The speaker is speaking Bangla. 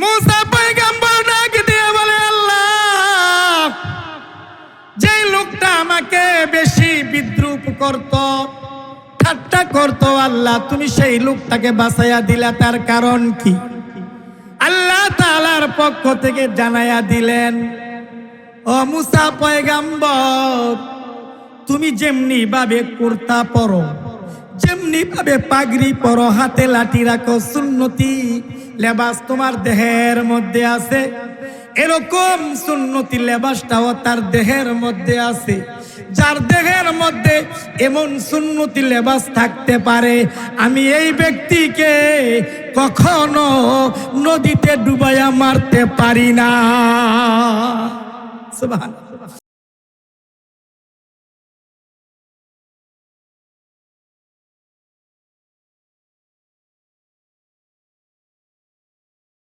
মুসা বলে, আল্লাহ লোকটা আমাকে বেশি বিদ্রুপ ঠাট্টা করত, আল্লাহ, তুমি সেই লোকটাকে দিলা, তার কারণ কি? আল্লাহ পক্ষ থেকে দিলেন, ও তুমি যেমনি ভাবে কুর্তা পরো যেমনি ভাবে পাগড়ি পরো, হাতে লাঠি রাখো, সুন্নতি লেবাস তোমার দেহের মধ্যে আছে। এরকম সুন্নতি লেবাসটাও তার দেহের মধ্যে আছে। যার দেহের মধ্যে এমন সুন্নতি লেবাস থাকতে পারে, আমি এই ব্যক্তিকে কখনো নদীতে ডুবাইয়া মারতে পারি না।